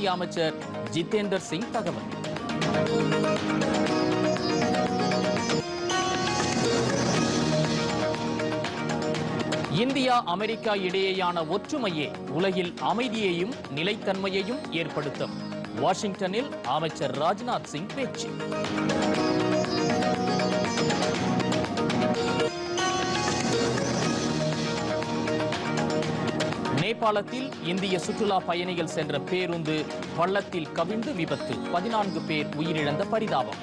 மத்திய அமைச்சர் ஜிதேந்தர் சிங் தகவல். இந்தியா அமெரிக்கா இடையேயான ஒற்றுமையே உலகில் அமைதியையும் நிலைத்தன்மையையும் ஏற்படுத்தும். வாஷிங்டனில் அமைச்சர் ராஜ்நாத் சிங் பேச்சு. நேபாளத்தில் இந்திய சுற்றுலா பயணிகள் சென்ற பேருந்து பள்ளத்தில் கவிழ்ந்து விபத்து. பதினான்கு பேர் உயிரிழந்த பரிதாபம்.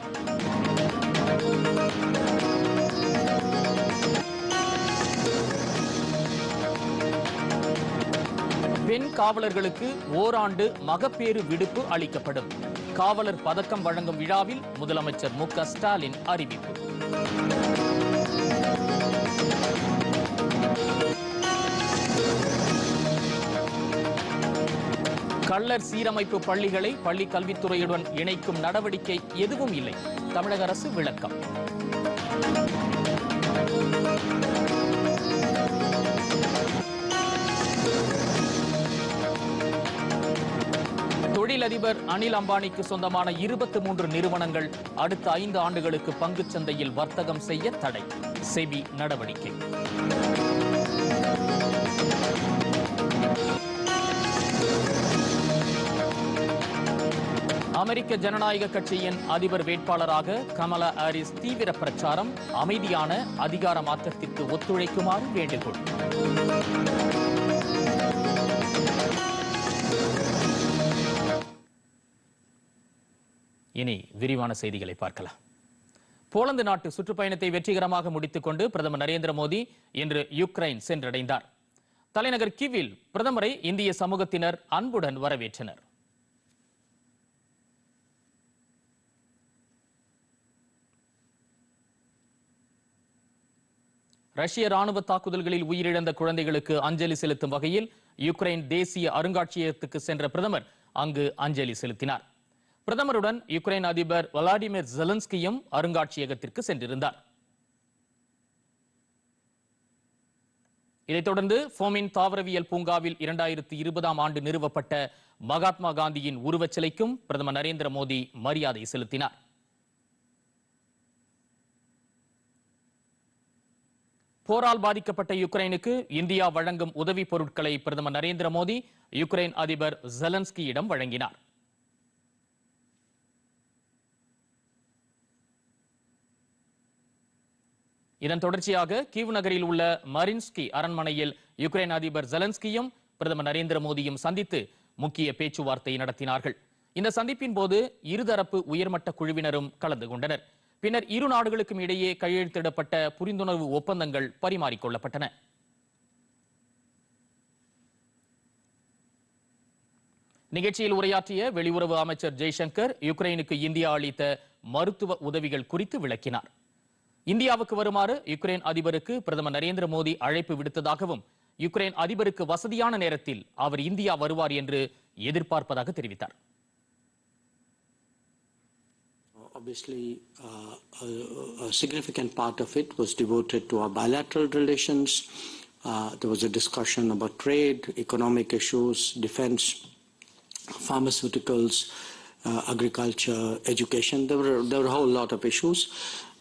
பெண் காவலர்களுக்கு ஓராண்டு மகப்பேறு விடுப்பு அளிக்கப்படும். காவலர் பதக்கம் வழங்கும் விழாவில் முதலமைச்சர் மு க ஸ்டாலின் அறிவிப்பு. கள்ளர் சீரமைப்பு பள்ளிகளை பள்ளி கல்வித்துறையுடன் இணைக்கும் நடவடிக்கை எதுவும் இல்லை. தமிழக அரசு விளக்கம். தொழிலதிபர் அனில் அம்பானிக்கு சொந்தமான இருபத்தி மூன்று நிறுவனங்கள் அடுத்த ஐந்து ஆண்டுகளுக்கு பங்குச் சந்தையில் வர்த்தகம் செய்ய தடை. செபி நடவடிக்கை. அமெரிக்க ஜனநாயக கட்சியின் அதிபர் வேட்பாளராக கமலா ஹாரிஸ் தீவிர பிரச்சாரம் அமைதியான அதிகார மாற்றத்திற்கு ஒத்துழைக்குமாறு வேண்டுகோள். இனி விரிவான செய்திகளை பார்க்கலாம். போலந்து நாட்டு சுற்றுப்பயணத்தை வெற்றிகரமாக முடித்துக்கொண்டு பிரதமர் நரேந்திர மோடி இன்று யுக்ரைன் சென்றடைந்தார். தலைநகர் கிவில் பிரதமரை இந்திய சமூகத்தினர் அன்புடன் வரவேற்றனர். ரஷ்ய ராணுவ தாக்குதல்களில் உயிரிழந்த குழந்தைகளுக்கு அஞ்சலி செலுத்தும் வகையில் யுக்ரைன் தேசிய அருங்காட்சியகத்துக்கு சென்ற பிரதமர் அங்கு அஞ்சலி செலுத்தினார். பிரதமருடன் யுக்ரைன் அதிபர் விளாடிமிர் ஜெலன்ஸ்கியும் அருங்காட்சியகத்திற்கு சென்றிருந்தார். இதைத் தொடர்ந்து ஃபோமின் தாவரவியல் பூங்காவில் இரண்டாயிரத்தி இருபதாம் ஆண்டு நிறுவப்பட்ட மகாத்மா காந்தியின் உருவச் சிலைக்கும் பிரதமர் நரேந்திர மோடி மரியாதை செலுத்தினார். போரால் பாதிக்கப்பட்ட யுக்ரைனுக்கு இந்தியா வழங்கும் உதவி பொருட்களை பிரதமர் நரேந்திர மோடி யுக்ரைன் அதிபர் ஜெலன்ஸ்கியிடம் வழங்கினார். இதன் தொடர்ச்சியாக கீவ் நகரில் உள்ள மரின்ஸ்கி அரண்மனையில் யுக்ரைன் அதிபர் ஜெலன்ஸ்கியும் பிரதமர் நரேந்திர மோடியும் சந்தித்து முக்கிய பேச்சுவார்த்தை நடத்தினார்கள். இந்த சந்திப்பின் போது இருதரப்பு உயர்மட்ட குழுவினரும் கலந்து கொண்டனர். பின்னர் இரு நாடுகளுக்கும் இடையே கையெழுத்திடப்பட்ட புரிந்துணர்வு ஒப்பந்தங்கள் பரிமாறிக்கொள்ளப்பட்டன. நிகழ்ச்சியில் உரையாற்றிய வெளியுறவு அமைச்சர் ஜெய்சங்கர் யுக்ரைனுக்கு இந்தியா அளித்த மருத்துவ உதவிகள் குறித்து விளக்கினார். இந்தியாவுக்கு வருமாறு யுக்ரைன் அதிபருக்கு பிரதமர் நரேந்திர மோடி அழைப்பு விடுத்ததாகவும் யுக்ரைன் அதிபருக்கு வசதியான நேரத்தில் அவர் இந்தியா வருவார் என்று எதிர்பார்ப்பதாக தெரிவித்தார். Obviously, uh, a, a significant part of it was devoted to our bilateral relations. Uh, there was a discussion about trade, economic issues, defense, pharmaceuticals, uh, agriculture, education. There were, there were a whole lot of issues.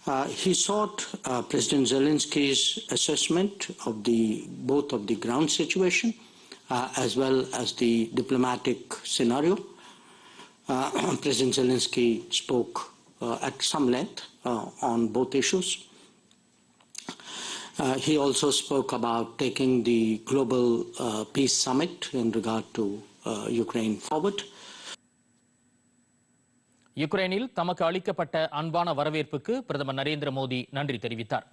Uh, he sought uh, President Zelensky's assessment of the both of the ground situation uh, as well as the diplomatic scenario. President Zelensky spoke Uh, at some length uh, on both issues. Uh, he also spoke about taking the global uh, peace summit in regard to uh, Ukraine forward. யுக்ரைனில் தமக்கு அளிக்கப்பட்ட அன்பான வரவேற்புக்கு பிரதமர் நரேந்திர மோடி நன்றி தெரிவித்தார்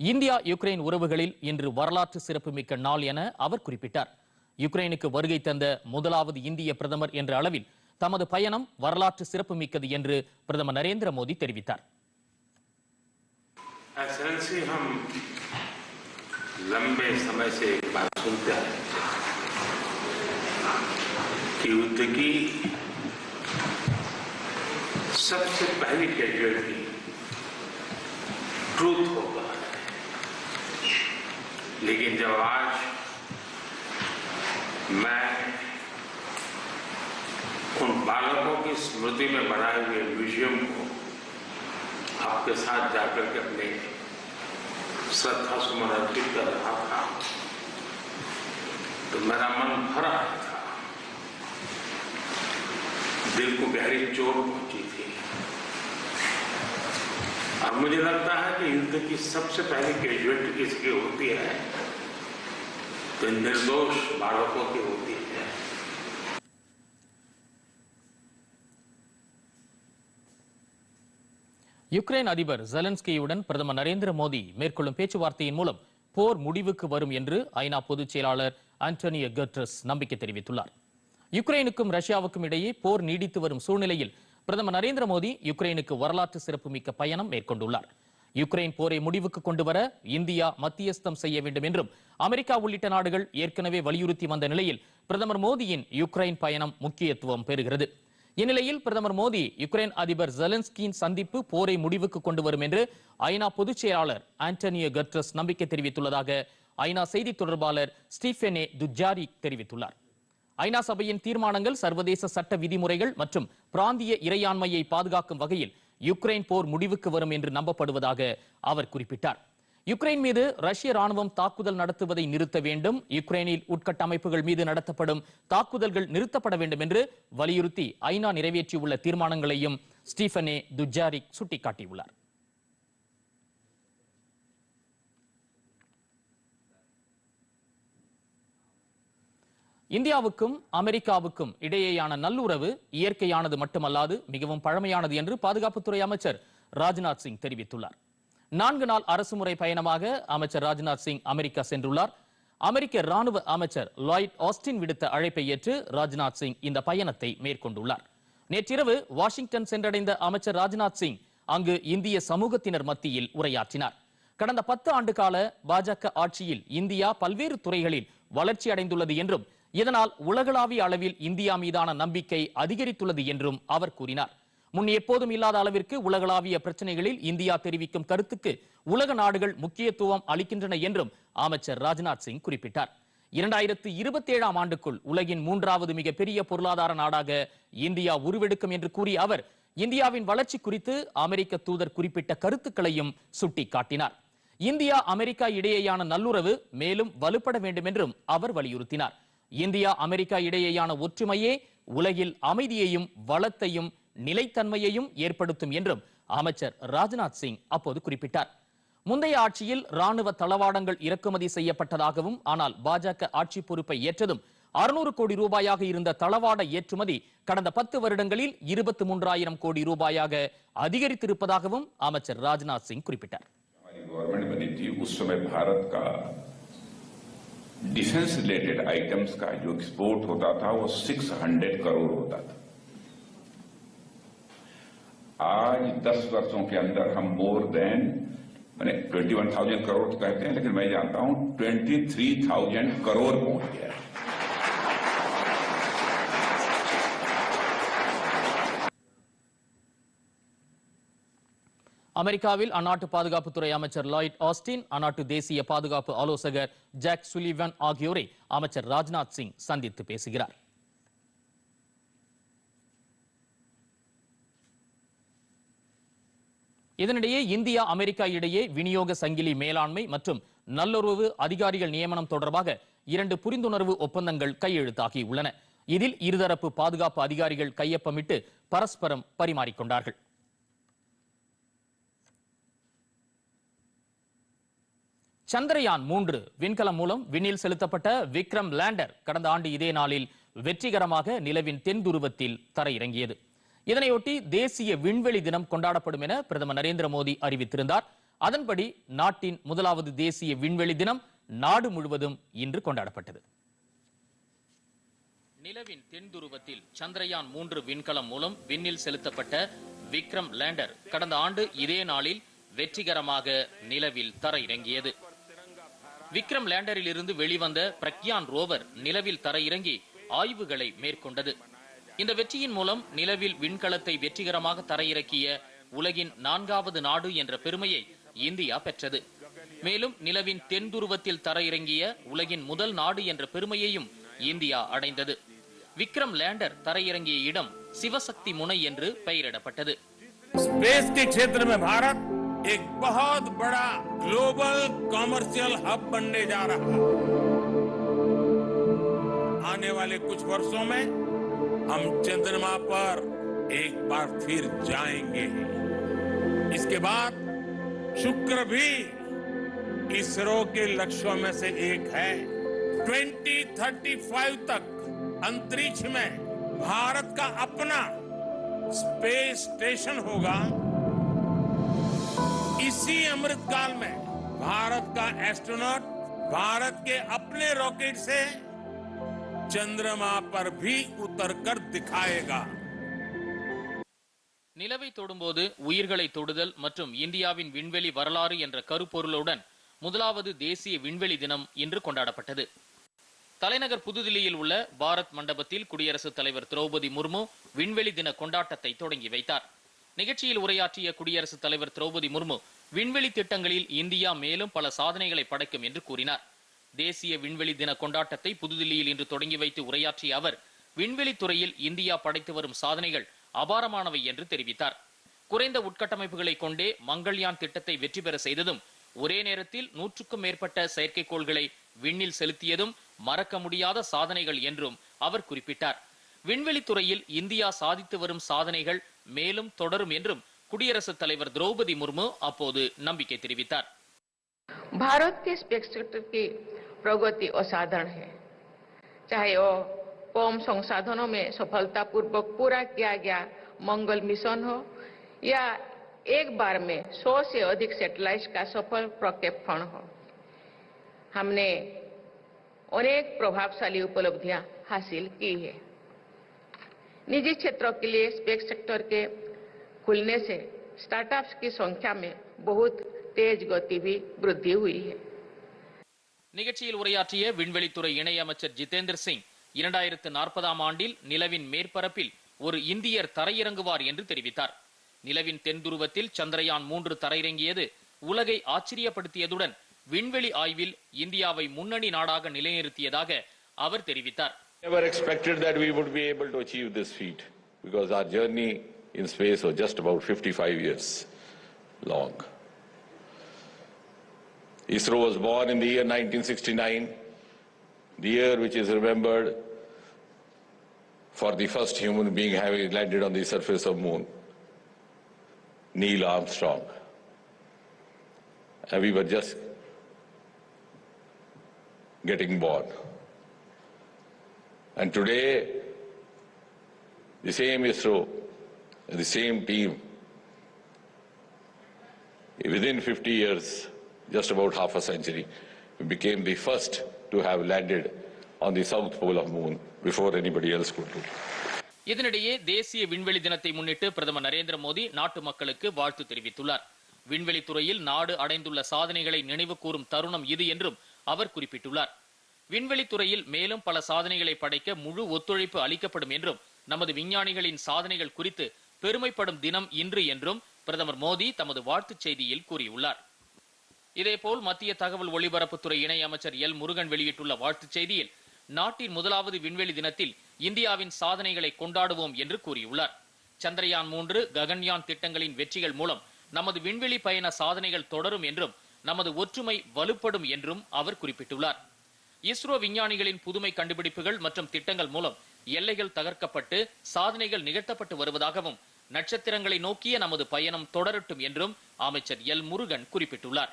India Ukraine உறவுகளில் இன்று வரலாற்று சிறப்புமிக்க நாள் என அவர் குறிப்பிட்டார் யுக்ரைனுக்கு வருகை தந்த முதலாவது இந்திய பிரதமர் என்ற அளவில் தமது பயணம் வரலாற்று சிறப்புமிக்கது என்று பிரதமர் நரேந்திர மோடி தெரிவித்தார் एक्सेलेंसी हम लंबे समय से एक बात सुनते आए हैं कि युद्ध की सबसे पहली कैजुअलिटी ट्रूथ होगा लेकिन जब आज मैं बालकों की स्मृति में बनाए हुए म्यूज़ियम को आपके साथ जाकर के अपने श्रद्धा सुमन अर्पित कर रहा था। तो मेरा मन भर था। दिल को गहरी चोट पहुँची थी। और मुझे लगता है कि युद्ध की सबसे पहली कैजुअलिटी किसकी होती है? तो निर्दोष बालकों की होती है। யுக்ரைன் அதிபர் ஜெலன்ஸ்கியுடன் பிரதமர் நரேந்திர மோடி மேற்கொள்ளும் பேச்சுவார்த்தையின் மூலம் போர் முடிவுக்கு வரும் என்று ஐநா பொதுச் செயலாளர் ஆண்டனியோ கட்ரஸ் நம்பிக்கை தெரிவித்துள்ளார். யுக்ரைனுக்கும் ரஷ்யாவுக்கும் இடையே போர் நீடித்து வரும் சூழ்நிலையில் பிரதமர் நரேந்திர மோடி யுக்ரைனுக்கு வரலாற்று சிறப்புமிக்க பயணம் மேற்கொண்டுள்ளார். யுக்ரைன் போரை முடிவுக்கு கொண்டு வர இந்தியா மத்தியஸ்தம் செய்ய வேண்டும் என்றும் அமெரிக்கா உள்ளிட்ட நாடுகள் ஏற்கனவே வலியுறுத்தி வந்த நிலையில் பிரதமர் மோடியின் யுக்ரைன் பயணம் முக்கியத்துவம் பெறுகிறது. இந்நிலையில் பிரதமர் மோடி யுக்ரைன் அதிபர் ஜெலன்ஸ்கியின் சந்திப்பு போரை முடிவுக்கு கொண்டு வரும் என்று ஐநா பொதுச் செயலாளர் ஆண்டனியோ கட்ரஸ் நம்பிக்கை தெரிவித்துள்ளதாக ஐநா செய்தி தொடர்பாளர் ஸ்டீஃபெனே துஜாரி தெரிவித்துள்ளார். ஐநா சபையின் தீர்மானங்கள் சர்வதேச சட்ட விதிமுறைகள் மற்றும் பிராந்திய இறையாண்மையை பாதுகாக்கும் வகையில் யுக்ரைன் போர் முடிவுக்கு வரும் என்று நம்பப்படுவதாக அவர் குறிப்பிட்டார். யுக்ரைன் மீது ரஷ்ய ராணுவம் தாக்குதல் நடத்துவதை நிறுத்த வேண்டும். யுக்ரைனில் உட்கட்டமைப்புகள் மீது நடத்தப்படும் தாக்குதல்கள் நிறுத்தப்பட வேண்டும் என்று வலியுறுத்தி ஐநா நிறைவேற்றியுள்ள தீர்மானங்களையும் ஸ்டீஃபனே துஜாரிக் சுட்டிக்காட்டியுள்ளார். இந்தியாவுக்கும் அமெரிக்காவுக்கும் இடையேயான நல்லுறவு இயற்கையானது மட்டுமல்லாது மிகவும் பழமையானது என்று பாதுகாப்புத்துறை அமைச்சர் ராஜ்நாத் சிங் தெரிவித்துள்ளார். நான்கு நாள் அரசுமுறை பயணமாக அமைச்சர் ராஜ்நாத் சிங் அமெரிக்கா சென்றுள்ளார். அமெரிக்க ராணுவ அமைச்சர் லாய்ட் ஆஸ்டின் விடுத்த அழைப்பை ஏற்று ராஜ்நாத் சிங் இந்த பயணத்தை மேற்கொண்டுள்ளார். நேற்றிரவு வாஷிங்டன் சென்றடைந்த அமைச்சர் ராஜ்நாத் சிங் அங்கு இந்திய சமூகத்தினர் மத்தியில் உரையாற்றினார். கடந்த பத்து ஆண்டு கால பாஜக ஆட்சியில் இந்தியா பல்வேறு துறைகளில் வளர்ச்சி அடைந்துள்ளது என்றும் இதனால் உலகளாவிய அளவில் இந்தியா மீதான நம்பிக்கை அதிகரித்துள்ளது என்றும் அவர் கூறினார். முன் எப்போதும் இல்லாத அளவிற்கு உலகளாவிய பிரச்சனைகளில் இந்தியா தெரிவிக்கும் கருத்துக்கு உலக நாடுகள் முக்கியத்துவம் அளிக்கின்றன என்றும் அமைச்சர் ராஜ்நாத் சிங் குறிப்பிட்டார். இரண்டாயிரத்து இருபத்தி ஏழாம் ஆண்டுக்குள் உலகின் மூன்றாவது மிகப்பெரிய பொருளாதார நாடாக இந்தியா உருவெடுக்கும் என்று கூறிய அவர் இந்தியாவின் வளர்ச்சி குறித்து அமெரிக்க தூதர் குறிப்பிட்ட கருத்துக்களையும் சுட்டிக்காட்டினார். இந்தியா அமெரிக்கா இடையேயான நல்லுறவு மேலும் வலுப்பட வேண்டும் என்றும் அவர் வலியுறுத்தினார். இந்தியா அமெரிக்கா இடையேயான ஒற்றுமையே உலகில் அமைதியையும் வளத்தையும் நிலைத்தன்மையையும் ஏற்படுத்தும் என்றும் அமைச்சர் ராஜ்நாத் சிங் அப்போது குறிப்பிட்டார் முந்தைய ஆட்சியில் ராணுவ தளவாடங்கள் இறக்குமதி செய்யப்பட்டதாகவும் ஆனால் பாஜக ஆட்சி பொறுப்பை ஏற்றதும் அறுநூறு கோடி ரூபாயாக இருந்த தளவாட ஏற்றுமதி கடந்த பத்து வருடங்களில் இருபத்தி மூன்றாயிரம் கோடி ரூபாயாக அதிகரித்திருப்பதாகவும் அமைச்சர் ராஜ்நாத் சிங் குறிப்பிட்டார் हमारी गवर्नमेंट बनी थी उस समय भारत का डिफेंस रिलेटेड आइटम्स का जो एक्सपोर्ट होता था वो 600 करोड़ होता था आज 10 वर्षों के अंदर हम मोर देन मैंने 21,000 करोड़ तो कहते हैं लेकिन मैं जानता हूं 23,000 करोड़ पहुंच गया है அமெரிக்காவில் அந்நாட்டு பாதுகாப்புத்துறை அமைச்சர் லாய்ட் ஆஸ்டின் அந்நாட்டு தேசிய பாதுகாப்பு ஆலோசகர் ஜாக் சுலிவன் ஆகியோரை அமைச்சர் ராஜ்நாத் சிங் சந்தித்து பேசுகிறார் இதனிடையே இந்தியா அமெரிக்கா இடையே விநியோக சங்கிலி மேலாண்மை மற்றும் நல்லுறவு அதிகாரிகள் நியமனம் தொடர்பாக இரண்டு புரிந்துணர்வு ஒப்பந்தங்கள் கையெழுத்தாகி உள்ளன இதில் இருதரப்பு பாதுகாப்பு அதிகாரிகள் கையொப்பமிட்டு பரஸ்பரம் பரிமாறிக்கொண்டார்கள். சந்திரயான் மூன்று விண்கலம் மூலம் விண்ணில் செலுத்தப்பட்ட விக்ரம் லேண்டர் கடந்த ஆண்டு இதே நாளில் வெற்றிகரமாக நிலவின் தென் துருவத்தில் தரையிறங்கியது. இதனையொட்டி தேசிய விண்வெளி தினம் கொண்டாடப்படும் என பிரதமர் நரேந்திர மோடி அறிவித்திருந்தார். அதன்படி நாட்டின் முதலாவது தேசிய விண்வெளி தினம் நாடு முழுவதும் இன்று கொண்டாடப்பட்டது. நிலவின் தென்துருவத்தில் சந்திரயான் மூன்று விண்கலம் மூலம் விண்ணில் செலுத்தப்பட்ட விக்ரம் லேண்டர் கடந்த ஆண்டு இதே நாளில் வெற்றிகரமாக நிலவில் தரையிறங்கியது. விக்ரம் லேண்டரில் இருந்து வெளிவந்த பிரக்யான் ரோவர் நிலவில் தரையிறங்கி ஆய்வுகளை மேற்கொண்டது. இந்த வெற்றியின் மூலம் நிலவில் விண்கலத்தை வெற்றிகரமாக தரையிறக்கிய உலகின் நான்காவது நாடு என்ற பெருமையை இந்தியா பெற்றது மேலும் நிலவின் தென் துருவத்தில் தரையிறங்கிய உலகின் முதல் நாடு என்ற பெருமையையும் இந்தியா அடைந்தது விக்ரம் லேண்டர் தரையிறங்கிய இடம் சிவசக்தி முனை என்று பெயரிடப்பட்டது स्पेस के क्षेत्र में भारत एक बहुत बड़ा ग्लोबल कॉमर्शियल हब बनने जा रहा है आने वाले कुछ वर्षों में हम चंद्रमा पर एक बार फिर जाएँगे। इसके बाद शुक्र भी इसरो के लक्ष्यों में से एक है। 2035 तक अंतरिक्ष में भारत का अपना स्पेस स्टेशन होगा। इसी अमृतकाल में भारत का एस्ट्रोनॉट भारत के अपने रॉकेट से चंद्रमा पर भी उतरकर दिखाएगा நிலவை தொடும்போது உயிர்களை தொடுதல் மற்றும் இந்தியாவின் விண்வெளி வரலாறு என்ற கருப்பொருளுடன் முதலாவது தேசிய விண்வெளி தினம் இன்று கொண்டாடப்பட்டது தலைநகர் புதுதில்லியில் உள்ள பாரத் மண்டபத்தில் குடியரசுத் தலைவர் திரௌபதி முர்மு விண்வெளி தின கொண்டாட்டத்தை தொடங்கி வைத்தார் நிகழ்ச்சியில் உரையாற்றிய குடியரசுத் தலைவர் திரௌபதி முர்மு விண்வெளி திட்டங்களில் இந்தியா மேலும் பல சாதனைகளை படைக்கும் என்று கூறினார் தேசிய விண்வெளி தின கொண்டாட்டத்தை புதுதில்லியில் இன்று தொடங்கி வைத்து உரையாற்றிய அவர் விண்வெளி துறையில் இந்தியா படைத்து வரும் சாதனைகள் அபாரமானவை என்று தெரிவித்தார் குறைந்த உட்கட்டமைப்புகளை கொண்டே மங்கள்யான் திட்டத்தை வெற்றி பெற செய்ததும் ஒரே நேரத்தில் நூற்றுக்கும் மேற்பட்ட செயற்கைக்கோள்களை விண்ணில் செலுத்தியதும் மறக்க முடியாத சாதனைகள் என்றும் அவர் குறிப்பிட்டார் விண்வெளித் துறையில் இந்தியா சாதித்து வரும் சாதனைகள் மேலும் தொடரும் என்றும் குடியரசுத் தலைவர் திரௌபதி முர்மு அப்போது நம்பிக்கை தெரிவித்தார் भारत के स्पेस सेक्टर की प्रगति असाधारण है। चाहे वो कम संसाधनों में सफलतापूर्वक पूरा किया गया मंगल मिशन हो, या एक बार में 100 से अधिक सैटेलाइट का सफल प्रक्षेपण हो। हमने अनेक प्रभावशाली उपलब्धियाँ हासिल की है। निजी क्षेत्रों के लिए स्पेस सेक्टर के खुलने से स्टार्टअप्स की संख्या में बहुत तेज गति भी वृद्धि हुई है। நிகழ்ச்சியில் உரையாற்றிய விண்வெளித்துறை இணையமைச்சர் ஜிதேந்திர சிங் இரண்டாயிரத்து நாற்பதாம் ஆண்டில் நிலவின் மேற்பரப்பில் ஒரு இந்தியர் தரையிறங்குவார் என்று தெரிவித்தார் நிலவின் தென்துருவத்தில் சந்திரயான் மூன்று தரையிறங்கியது உலகை ஆச்சரியப்படுத்தியதுடன் விண்வெளி ஆய்வில் இந்தியாவை முன்னணி நாடாக நிலைநிறுத்தியதாக அவர் தெரிவித்தார் Never expected that we would be able to achieve this feat because our journey in space was just about 55 years long. ISRO was born in the year 1969, the year which is remembered for the first human being having landed on the surface of moon, Neil Armstrong. And we were just getting born. And today, the same ISRO, the same team, within 50 years, just about half a century, we became the first to have landed on the south pole of moon before anybody else could do. இதனிடையே தேசிய விண்வெளி தினத்தை முன்னிட்டு பிரதமர் நரேந்திர மோடி நாட்டு மக்களுக்கு வாழ்த்து தெரிவித்துள்ளார். விண்வெளி துறையில் நாடு அடைந்துள்ள சாதனைகளை நினைவு கூறும் தருணம் இது என்றும் அவர் குறிப்பிட்டுள்ளார். விண்வெளி துறையில் மேலும் பல சாதனைகளை படைக்க முழு ஒத்துழைப்பு அளிக்கப்படும் என்றும் நமது விஞ்ஞானிகளின் சாதனைகள் குறித்து பெருமைப்படும் தினம் இன்று என்றும் பிரதமர் மோடி தமது வாழ்த்துச் செய்தியில் கூறியுள்ளார். இதேபோல் மத்திய தகவல் ஒலிபரப்புத்துறை இணை அமைச்சர் எல் முருகன் வெளியிட்டுள்ள வாழ்த்துச் செய்தியில் நாட்டின் முதலாவது விண்வெளி தினத்தில் இந்தியாவின் சாதனைகளை கொண்டாடுவோம் என்று கூறியுள்ளார். சந்திரயான் மூன்று ககன்யான் திட்டங்களின் வெற்றிகள் மூலம் நமது விண்வெளி பயண சாதனைகள் தொடரும் என்றும் நமது ஒற்றுமை வலுப்படும் என்றும் அவர் குறிப்பிட்டுள்ளார். இஸ்ரோ விஞ்ஞானிகளின் புதுமை கண்டுபிடிப்புகள் மற்றும் திட்டங்கள் மூலம் எல்லைகள் தகர்க்கப்பட்டு சாதனைகள் நிகழ்த்தப்பட்டு வருவதாகவும் நட்சத்திரங்களை நோக்கிய நமது பயணம் தொடரட்டும் என்றும் அமைச்சர் எல் முருகன் குறிப்பிட்டுள்ளார்.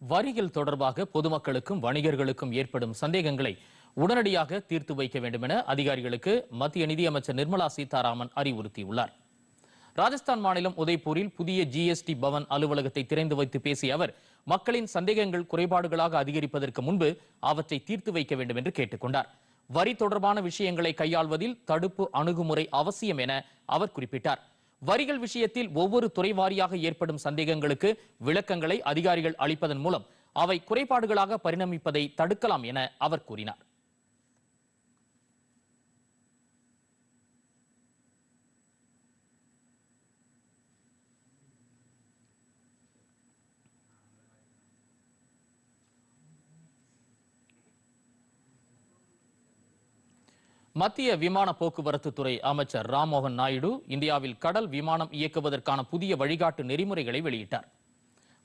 வரிகள் தொடர்பாக பொதுமக்களுக்கும் வணிகர்களுக்கும் ஏற்படும் சந்தேகங்களை உடனடியாக தீர்த்து வைக்க வேண்டும் என அதிகாரிகளுக்கு மத்திய நிதியமைச்சர் நிர்மலா சீதாராமன் அறிவுறுத்தியுள்ளார். ராஜஸ்தான் மாநிலம் உதய்பூரில் புதிய ஜிஎஸ்டி பவன் அலுவலகத்தை திறந்து வைத்து பேசிய அவர் மக்களின் சந்தேகங்கள் குறைபாடுகளாக அதிகரிப்பதற்கு முன்பு அவற்றை தீர்த்து வைக்க வேண்டும் என்று கேட்டுக்கொண்டார் வரி தொடர்பான விஷயங்களை கையாள்வதில் தடுப்பு அணுகுமுறை அவசியம் என அவர் குறிப்பிட்டார். வரிகள் விஷயத்தில் ஒவ்வொரு துறை வாரியாக ஏற்படும் சந்தேகங்களுக்கு விளக்கங்களை அதிகாரிகள் அளிப்பதன் மூலம் அவை குறைபாடுகளாக பரிணமிப்பதை தடுக்கலாம் என அவர் கூறினார். மத்திய விமான போக்குவரத்து துறை அமைச்சர் ராம்மோகன் நாயுடு இந்தியாவில் கடல் விமானம் இயக்குவதற்கான புதிய வழிகாட்டு நெறிமுறைகளை வெளியிட்டார்.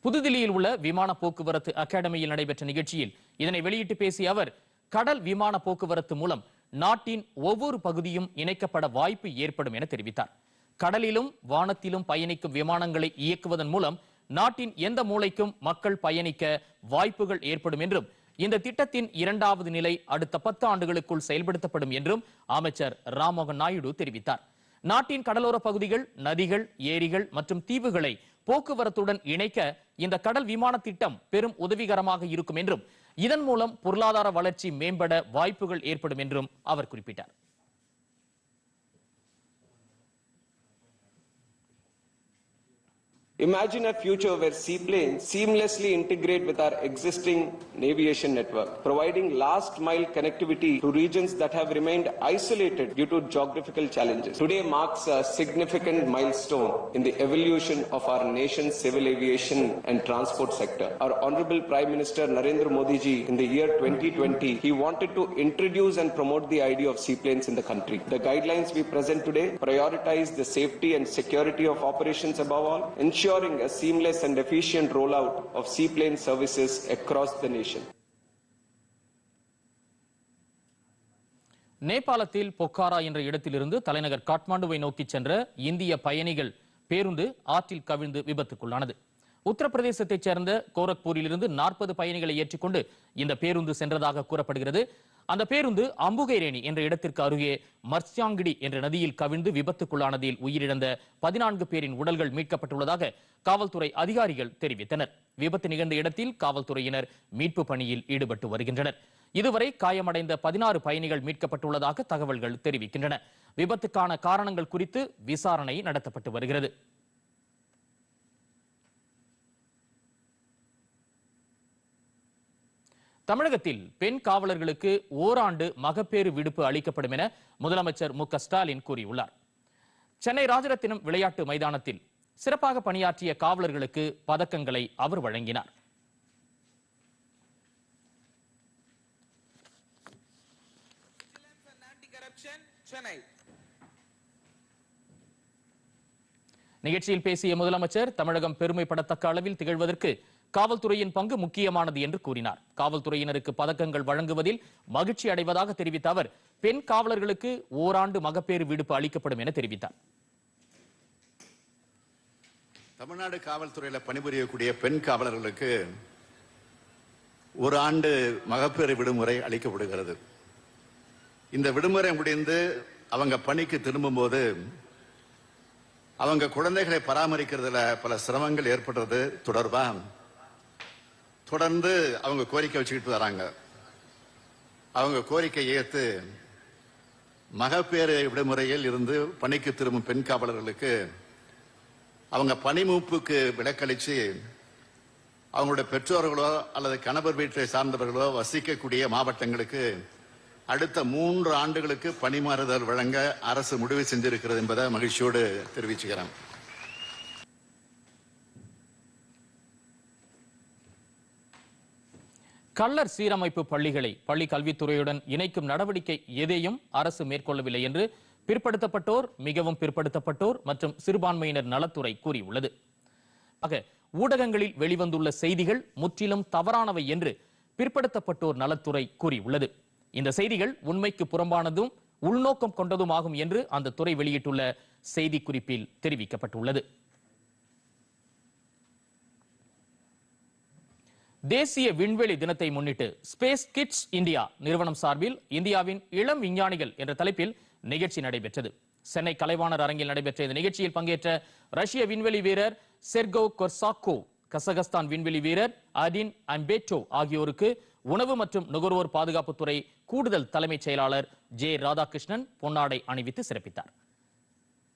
புதுதில்லியில் உள்ள விமான போக்குவரத்து அகாடமியில் நடைபெற்ற நிகழ்ச்சியில் இதனை வெளியிட்டு பேசிய அவர் கடல் விமான போக்குவரத்து மூலம் நாட்டின் ஒவ்வொரு பகுதியும் இணைக்கப்பட வாய்ப்பு ஏற்படும் என தெரிவித்தார். கடலிலும் வானத்திலும் பயணிக்கும் விமானங்களை இயக்குவதன் மூலம் நாட்டின் எந்த மூலைக்கும் மக்கள் பயணிக்க வாய்ப்புகள் ஏற்படும் என்றும் இந்த திட்டத்தின் இரண்டாவது நிலை அடுத்த பத்து ஆண்டுகளுக்குள் செயல்படுத்தப்படும் என்றும் அமைச்சர் ராம்மோகன் நாயுடு தெரிவித்தார். நாட்டின் கடலோர பகுதிகள் நதிகள் ஏரிகள் மற்றும் தீவுகளை போக்குவரத்துடன் இணைக்க இந்த கடல் விமான திட்டம் பெரும் உதவிகரமாக இருக்கும் என்றும் இதன் மூலம் பொருளாதார வளர்ச்சி மேம்பட வாய்ப்புகள் ஏற்படும் என்றும் அவர் குறிப்பிட்டார். Imagine a future where seaplanes seamlessly integrate with our existing aviation network, providing last mile connectivity to regions that have remained isolated due to geographical challenges. Today marks a significant milestone in the evolution of our nation's civil aviation and transport sector. Our Honorable Prime Minister Narendra Modi ji, in the year 2020, he wanted to introduce and promote the idea of seaplanes in the country. The guidelines we present today prioritize the safety and security of operations above all, ensuring a seamless and efficient rollout of seaplane services across the nation. நேபாளத்தில் பொக்காரா என்ற இடத்திலிருந்து தலைநகர் காட்மாண்டுவை நோக்கி சென்ற இந்திய பயணிகள் பேருந்து ஆற்றில் கவிழ்ந்து விபத்துக்குள்ளானது உத்தரப்பிரதேசத்தைச் சேர்ந்த கோரக்பூரிலிருந்து நாற்பது பயணிகளை ஏற்றிக்கொண்டு இந்த பேருந்து சென்றதாக கூறப்படுகிறது அந்த பேருந்து அம்புகைரேணி என்ற இடத்திற்கு அருகே மர்சியாங்கிடி என்ற நதியில் கவிழ்ந்து விபத்துக்குள்ளானதில் உயிரிழந்த பதினான்கு பேரின் உடல்கள் மீட்கப்பட்டுள்ளதாக காவல்துறை அதிகாரிகள் தெரிவித்தனர். விபத்து நிகழ்ந்த இடத்தில் காவல்துறையினர் மீட்பு பணியில் ஈடுபட்டு வருகின்றனர். இதுவரை காயமடைந்த பதினாறு பயணிகள் மீட்கப்பட்டுள்ளதாக தகவல்கள் தெரிவிக்கின்றன. விபத்துக்கான காரணங்கள் குறித்து விசாரணை நடத்தப்பட்டு வருகிறது. தமிழகத்தில் பெண் காவலர்களுக்கு ஓராண்டு மகப்பேறு விடுப்பு அளிக்கப்படும் என முதலமைச்சர் மு க ஸ்டாலின் கூறியுள்ளார். சென்னை ராஜரத்தினம் விளையாட்டு மைதானத்தில் சிறப்பாக பணியாற்றிய காவலர்களுக்கு பதக்கங்களை அவர் வழங்கினார். நிகழ்ச்சியில் பேசிய முதலமைச்சர் தமிழகம் பெருமைப்படத்தக்க அளவில் திகழ்வதற்கு காவல்துறையின் பங்கு முக்கியமானது என்று கூறினார். காவல்துறையினருக்கு பதக்கங்கள் வழங்குவதில் மகிழ்ச்சி அடைவதாக தெரிவித்த அவர் பெண் காவலர்களுக்கு ஓராண்டு மகப்பேறு விடுப்பு அளிக்கப்படும் என தெரிவித்தார். தமிழ்நாடு காவல்துறையில பணிபுரியக்கூடிய பெண் காவலர்களுக்கு ஒரு ஆண்டு மகப்பேறு விடுமுறை அளிக்கப்படுகிறது. இந்த விடுமுறை முடிந்து அவங்க பணிக்கு திரும்பும்போது அவங்க குழந்தைகளை பராமரிக்கிறதுல பல சிரமங்கள் ஏற்படுறது தொடர்பாக தொடர்ந்து அவங்க கோரிக்கை வச்சுக்கிட்டு வராங்க. அவங்க கோரிக்கை ஏத்து மகப்பேறு விடுமுறையில் இருந்து பணிக்கு திரும்பும் பெண் காவலர்களுக்கு அவங்க பணிமூப்புக்கு விலக்களிச்சு அவங்களுடைய பெற்றோர்களோ அல்லது கணவர் வீட்டை சார்ந்தவர்களோ வசிக்கக்கூடிய மாவட்டங்களுக்கு அடுத்த மூன்று ஆண்டுகளுக்கு பணிமாறுதல் வழங்க அரசு முடிவு செஞ்சிருக்கிறது என்பதை மகிழ்ச்சியோடு தெரிவிச்சுக்கிறேன். கள்ளர் சீரமைப்பு பள்ளிகளை பள்ளி கல்வித்துறையுடன் இணைக்கும் நடவடிக்கை எதையும் அரசு மேற்கொள்ளவில்லை என்று பிற்படுத்தப்பட்டோர் மிகவும் பிற்படுத்தப்பட்டோர் மற்றும் சிறுபான்மையினர் நலத்துறை கூறியுள்ளது. ஆக ஊடகங்களில் வெளிவந்துள்ள செய்திகள் முற்றிலும் தவறானவை என்று பிற்படுத்தப்பட்டோர் நலத்துறை கூறியுள்ளது. இந்த செய்திகள் உண்மைக்கு புறம்பானதும் உள்நோக்கம் கொண்டதுமாகும் என்று அந்த துறை வெளியிட்டுள்ள செய்திக்குறிப்பில் தெரிவிக்கப்பட்டுள்ளது. தேசிய விண்வெளி தினத்தை முன்னிட்டு ஸ்பேஸ் கிட்ஸ் இந்தியா நிறுவனம் சார்பில் இந்தியாவின் இளம் விஞ்ஞானிகள் என்ற தலைப்பில் நிகழ்ச்சி நடைபெற்றது. சென்னை கலைவாணர் அரங்கில் நடைபெற்ற இந்த நிகழ்ச்சியில் பங்கேற்ற ரஷ்ய விண்வெளி வீரர் செர்கோ கொர்சாக்கோ கசகஸ்தான் விண்வெளி வீரர் அதின் அன்பேட்டோ ஆகியோருக்கு உணவு மற்றும் நுகர்வோர் பாதுகாப்புத்துறை கூடுதல் தலைமைச் செயலாளர் ஜே ராதாகிருஷ்ணன் பொன்னாடை அணிவித்து சிறப்பித்தார்.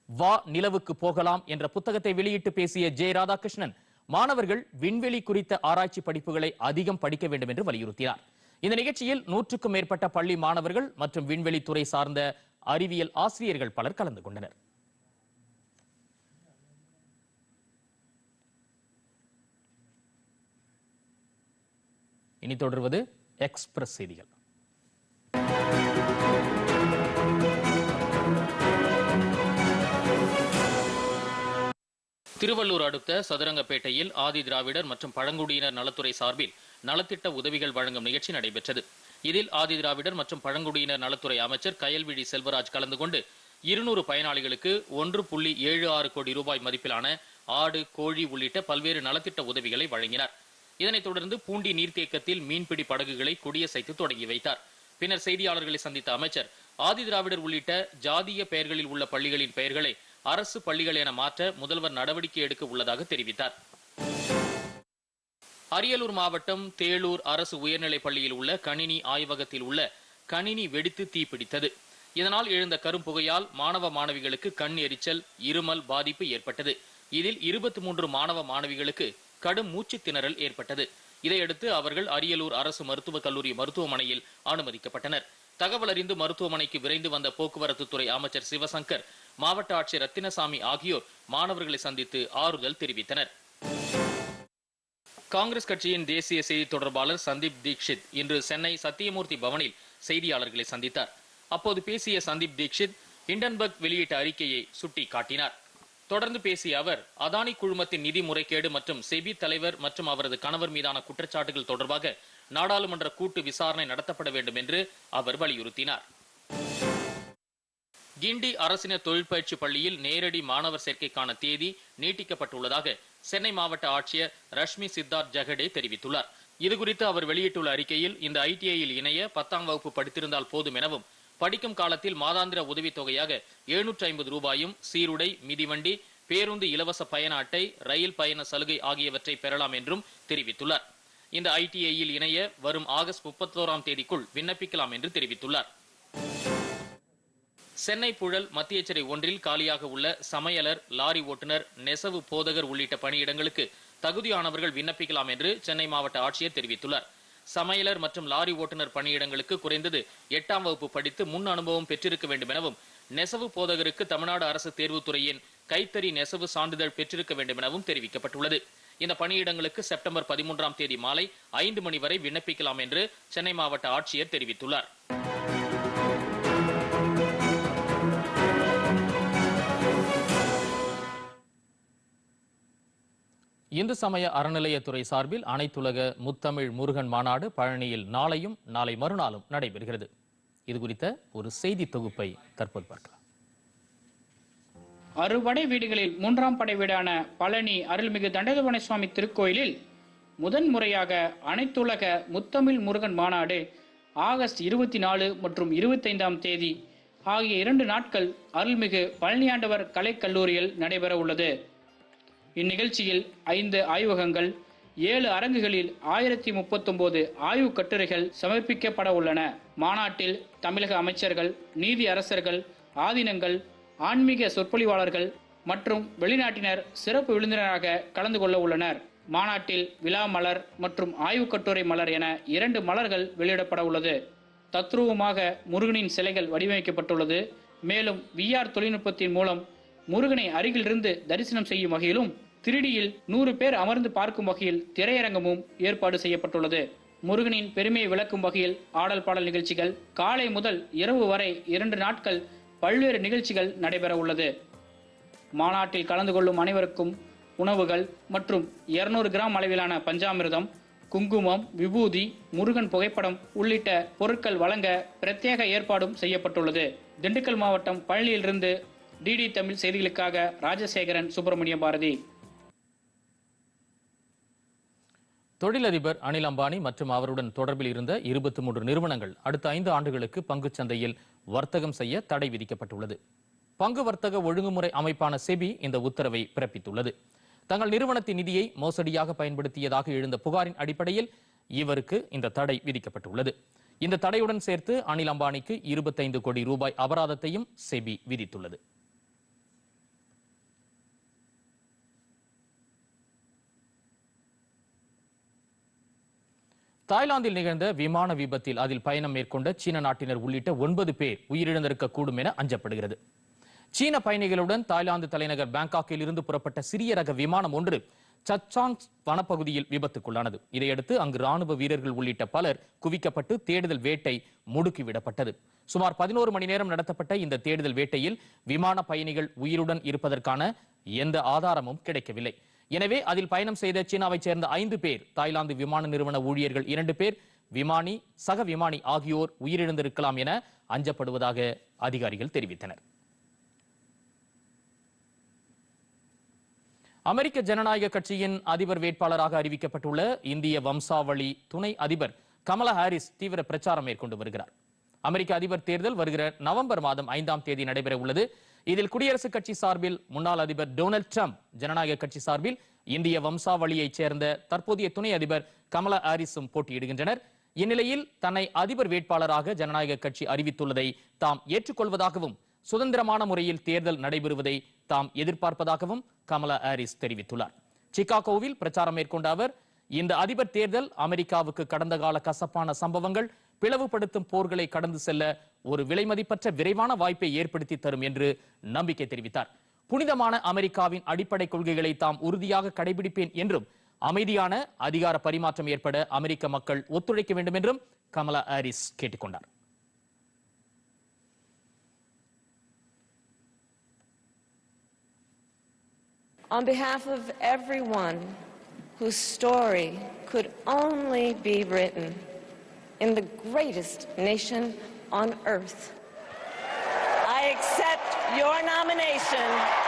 வா நிலவுக்கு போகலாம் என்ற புத்தகத்தை வெளியிட்டு பேசிய ஜே ராதாகிருஷ்ணன் மாணவர்கள் விண்வெளி குறித்த ஆராய்ச்சி படிப்புகளை அதிகம் படிக்க வேண்டும் என்று வலியுறுத்தினார். இந்த நிகழ்ச்சியில் நூற்றுக்கும் மேற்பட்ட பள்ளி மாணவர்கள் மற்றும் விண்வெளி துறை சார்ந்த அறிவியல் ஆசிரியர்கள் பலர் கலந்து கொண்டனர். இனி தொடர்வது எக்ஸ்பிரஸ் செய்திகள். திருவள்ளூர் அடுத்த சதுரங்கப்பேட்டையில் ஆதி திராவிடர் மற்றும் பழங்குடியினர் நலத்துறை சார்பில் நலத்திட்ட உதவிகள் வழங்கும் நிகழ்ச்சி நடைபெற்றது. இதில் ஆதி திராவிடர் மற்றும் பழங்குடியினர் நலத்துறை அமைச்சர் கயல்விழி செல்வராஜ் கலந்து கொண்டு இருநூறு பயனாளிகளுக்கு ஒன்று புள்ளி ஏழு ஆறு கோடி ரூபாய் மதிப்பிலான ஆடு கோழி உள்ளிட்ட பல்வேறு நலத்திட்ட உதவிகளை வழங்கினார். இதனைத் தொடர்ந்து பூண்டி நீர்த்தேக்கத்தில் மீன்பிடி படகுகளை கொடியசைத்து தொடங்கி வைத்தார். பின்னர் செய்தியாளர்களை சந்தித்த அமைச்சர் ஆதி திராவிடர் உள்ளிட்ட ஜாதிய பெயர்களில் உள்ள பள்ளிகளின் பெயர்களை அரசு பள்ளிகள் என மாற்ற முதல்வர் நடவடிக்கை எடுக்க உள்ளதாக தெரிவித்தார். அரியலூர் மாவட்டம் தேளூர் அரசு உயர்நிலைப் பள்ளியில் உள்ள கணினி ஆய்வகத்தில் உள்ள கணினி வெடித்து தீப்பிடித்தது. இதனால் எழுந்த கரும்புகையால் மாணவ மாணவிகளுக்கு கண் எரிச்சல் இருமல் பாதிப்பு ஏற்பட்டது. இதில் இருபத்தி மூன்று மாணவ மாணவிகளுக்கு கடும் மூச்சு திணறல் ஏற்பட்டது. இதையடுத்து அவர்கள் அரியலூர் அரசு மருத்துவக் கல்லூரி மருத்துவமனையில் அனுமதிக்கப்பட்டனர். தகவல் அறிந்து மருத்துவமனைக்கு விரைந்து வந்த போக்குவரத்து துறை அமைச்சர் சிவசங்கர் மாவட்ட ஆட்சியர் ரத்தினசாமி ஆகியோர் மாணவர்களை சந்தித்து ஆறுதல் தெரிவித்தனர். காங்கிரஸ் கட்சியின் தேசிய செய்தி தொடர்பாளர் சந்தீப் தீக்ஷித் இன்று சென்னை சத்தியமூர்த்தி பவனில் செய்தியாளர்களை சந்தித்தார். அப்போது பேசிய சந்தீப் தீக்ஷித் இண்டன்பர்க் வெளியிட்ட அறிக்கையை சுட்டி காட்டினார் தொடர்ந்து பேசிய அவர் அதானி குழுமத்தின் நிதி முறைகேடு மற்றும் செபி தலைவர் மற்றும் அவரது கணவர் மீதான குற்றச்சாட்டுகள் தொடர்பாக நாடாளுமன்ற கூட்டு விசாரணை நடத்தப்பட வேண்டும் என்று அவர் வலியுறுத்தினார். கிண்டி அரசினர் தொழிற்பயிற்சி பள்ளியில் நேரடி மாணவர் சேர்க்கைக்கான தேதி நீட்டிக்கப்பட்டுள்ளதாக சென்னை மாவட்ட ஆட்சியர் ரஷ்மி சித்தார்த் ஜெகடே தெரிவித்துள்ளார். இதுகுறித்து அவர் வெளியிட்டுள்ள அறிக்கையில் இந்த ஐடிஐயில் இணைய பத்தாம் வகுப்பு படித்திருந்தால் போதும் எனவும் படிக்கும் காலத்தில் மாதாந்திர உதவித்தொகையாக எழுநூற்றி ஐம்பது ரூபாயும் சீருடை மிதிவண்டி பேருந்து இலவச பயண அட்டை ரயில் பயண சலுகை ஆகியவற்றை பெறலாம் என்றும் தெரிவித்துள்ளார். இந்த ஐடிஐயில் இணைய வரும் ஆகஸ்ட் முப்பத்தோராம் தேதிக்குள் விண்ணப்பிக்கலாம் என்று தெரிவித்துள்ளார். சென்னை புழல் மத்திய சிறை ஒன்றில் காலியாக உள்ள சமையலர் லாரி ஓட்டுநர் நெசவு போதகர் உள்ளிட்ட பணியிடங்களுக்கு தகுதியானவர்கள் விண்ணப்பிக்கலாம் என்று சென்னை மாவட்ட ஆட்சியர் தெரிவித்துள்ளார். சமையலர் மற்றும் லாரி ஓட்டுநர் பணியிடங்களுக்கு குறைந்தது எட்டாம் வகுப்பு படித்து முன் அனுபவம் பெற்றிருக்க வேண்டும் எனவும் நெசவு போதகருக்கு தமிழ்நாடு அரசு தேர்வுத்துறையின் கைத்தறி நெசவு சான்றிதழ் பெற்றிருக்க வேண்டும் எனவும் தெரிவிக்கப்பட்டுள்ளது. இந்த பணியிடங்களுக்கு செப்டம்பர் பதிமூன்றாம் தேதி மாலை ஐந்து மணி வரை விண்ணப்பிக்கலாம் என்று சென்னை மாவட்ட ஆட்சியர் தெரிவித்துள்ளார். இந்து சமய அறநிலையத்துறை சார்பில் அனைத்துலக முத்தமிழ் முருகன் மாநாடு பழனியில் நாளையும் நாளை மறுநாளும் நடைபெறுகிறது. இது குறித்த ஒரு செய்தி தொகுப்பை தற்போது பார்க்கலாம். அறுபடை வீடுகளில் மூன்றாம் படை வீடான பழனி அருள்மிகு தண்டதவன சுவாமி திருக்கோயிலில் முதன் முறையாக அனைத்துலக முத்தமிழ் முருகன் மாநாடு ஆகஸ்ட் இருபத்தி நாலு மற்றும் இருபத்தைந்தாம் தேதி ஆகிய இரண்டு நாட்கள் அருள்மிகு பழனியாண்டவர் கலைக்கல்லூரியில் நடைபெற உள்ளது இந்நிகழ்ச்சியில் ஐந்து ஆய்வகங்கள் ஏழு அரங்குகளில் ஆயிரத்தி முப்பத்தொன்பது ஆய்வு கட்டுரைகள் சமர்ப்பிக்கப்பட உள்ளன. மாநாட்டில் தமிழக அமைச்சர்கள் நீதி அரசர்கள் ஆதீனங்கள் ஆன்மீக சொற்பொழிவாளர்கள் மற்றும் வெளிநாட்டினர் சிறப்பு விருந்தினராக கலந்து கொள்ள உள்ளனர். மாநாட்டில் விழா மலர் மற்றும் ஆய்வு கட்டுரை மலர் என இரண்டு மலர்கள் வெளியிடப்பட உள்ளது. தத்ரூபமாக முருகனின் சிலைகள் வடிவமைக்கப்பட்டுள்ளது. மேலும் விஆர் தொழில்நுட்பத்தின் மூலம் முருகனை அருகிலிருந்து தரிசனம் செய்யும் வகையிலும் திருடியில் நூறு பேர் அமர்ந்து பார்க்கும் வகையில் திரையரங்கமும் ஏற்பாடு செய்யப்பட்டுள்ளது. முருகனின் பெருமையை விளக்கும் வகையில் ஆடல் பாடல் நிகழ்ச்சிகள் காலை முதல் இரவு வரை இரண்டு நாட்கள் பல்வேறு நிகழ்ச்சிகள் நடைபெற உள்ளது. மாநாட்டில் கலந்து கொள்ளும் அனைவருக்கும் உணவுகள் மற்றும் இருநூறு கிராம் அளவிலான பஞ்சாமிர்தம் குங்குமம் விபூதி முருகன் புகைப்படம் உள்ளிட்ட பொருட்கள் வழங்க பிரத்யேக ஏற்பாடும் செய்யப்பட்டுள்ளது. திண்டுக்கல் மாவட்டம் பழனியிலிருந்து டிடி தமிழ் செய்திகளுக்காக ராஜசேகரன் சுப்பிரமணிய பாரதி. தொழிலதிபர் அனில் அம்பானி மற்றும் அவருடன் தொடர்பில் இருந்த இருபத்தி மூன்று நிறுவனங்கள் அடுத்த ஐந்து ஆண்டுகளுக்கு பங்குச் சந்தையில் வர்த்தகம் செய்ய தடை விதிக்கப்பட்டுள்ளது. பங்கு வர்த்தக ஒழுங்குமுறை அமைப்பான செபி இந்த உத்தரவை பிறப்பித்துள்ளது. தங்கள் நிறுவனத்தின் நிதியை மோசடியாக பயன்படுத்தியதாக எழுந்த புகாரின் அடிப்படையில் இவருக்கு இந்த தடை விதிக்கப்பட்டுள்ளது. இந்த தடையுடன் சேர்த்து அனில் அம்பானிக்கு இருபத்தைந்து கோடி ரூபாய் அபராதத்தையும் செபி விதித்துள்ளது. தாய்லாந்தில் நிகழ்ந்த விமான விபத்தில் அதில் பயணம் மேற்கொண்ட சீன நாட்டினர் உள்ளிட்ட ஒன்பது பேர் உயிரிழந்திருக்கக்கூடும் என அஞ்சப்படுகிறது. சீன பயணிகளுடன் தாய்லாந்து தலைநகர் பாங்காக்கில் இருந்து புறப்பட்ட சிறிய ரக விமானம் ஒன்று சச்சாங் வனப்பகுதியில் விபத்துக்குள்ளானது. இதையடுத்து அங்கு ராணுவ வீரர்கள் உள்ளிட்ட பலர் குவிக்கப்பட்டு தேடுதல் வேட்டை முடுக்கிவிடப்பட்டது. சுமார் பதினோரு மணி நேரம் நடத்தப்பட்ட இந்த தேடுதல் வேட்டையில் விமான பயணிகள் உயிருடன் இருப்பதற்கான எந்த ஆதாரமும் கிடைக்கவில்லை. எனவே அதில் பயணம் செய்த சீனாவைச் சேர்ந்த ஐந்து பேர் தாய்லாந்து விமான நிறுவன ஊழியர்கள் இரண்டு பேர் விமானி சக விமானி ஆகியோர் உயிரிழந்திருக்கலாம் என அஞ்சப்படுவதாக அதிகாரிகள் தெரிவித்தனர். அமெரிக்க ஜனநாயக கட்சியின் அதிபர் வேட்பாளராக அறிவிக்கப்பட்டுள்ள இந்திய வம்சாவளி துணை அதிபர் கமலா ஹாரிஸ் தீவிர பிரச்சாரம் மேற்கொண்டு வருகிறார். அமெரிக்க அதிபர் தேர்தல் வருகிற நவம்பர் மாதம் ஐந்தாம் தேதி நடைபெற உள்ளது இதில் குடியரசுக் கட்சி சார்பில் முன்னாள் அதிபர் டொனால்ட் ட்ரம்ப் ஜனநாயக கட்சி சார்பில் இந்திய வம்சாவளியைச் சேர்ந்த தற்போதைய துணை அதிபர் கமலா ஹாரிஸும் போட்டியிடுகின்றனர். இந்நிலையில் தன்னை அதிபர் வேட்பாளராக ஜனநாயக கட்சி அறிவித்துள்ளதை தாம் ஏற்றுக்கொள்வதாகவும் சுதந்திரமான முறையில் தேர்தல் நடைபெறுவதை தாம் எதிர்பார்ப்பதாகவும் கமலா ஹாரிஸ் தெரிவித்துள்ளார். சிகாகோவில் பிரச்சாரம் மேற்கொண்ட அவர் இந்த அதிபர் தேர்தல் அமெரிக்காவுக்கு கடந்த கால கசப்பான சம்பவங்கள் பிளவுபடுத்தும் போர்களை கடந்து செல்ல ஒரு விலைமதிப்பற்ற விரைவான வாய்ப்பை ஏற்படுத்தி தரும் என்று நம்பிக்கை தெரிவித்தார். புனிதமான அமெரிக்காவின் அடிப்படை கொள்கைகளை தாம் உறுதியாக கடைபிடிப்பேன் என்றும் அமைதியான அதிகார பரிமாற்றம் ஏற்பட அமெரிக்க மக்கள் ஒத்துழைக்க வேண்டும் என்றும் கமலா ஹாரிஸ் கேட்டுக்கொண்டார் On behalf of everyone whose story could only be written in the greatest nation on earth, I accept your nomination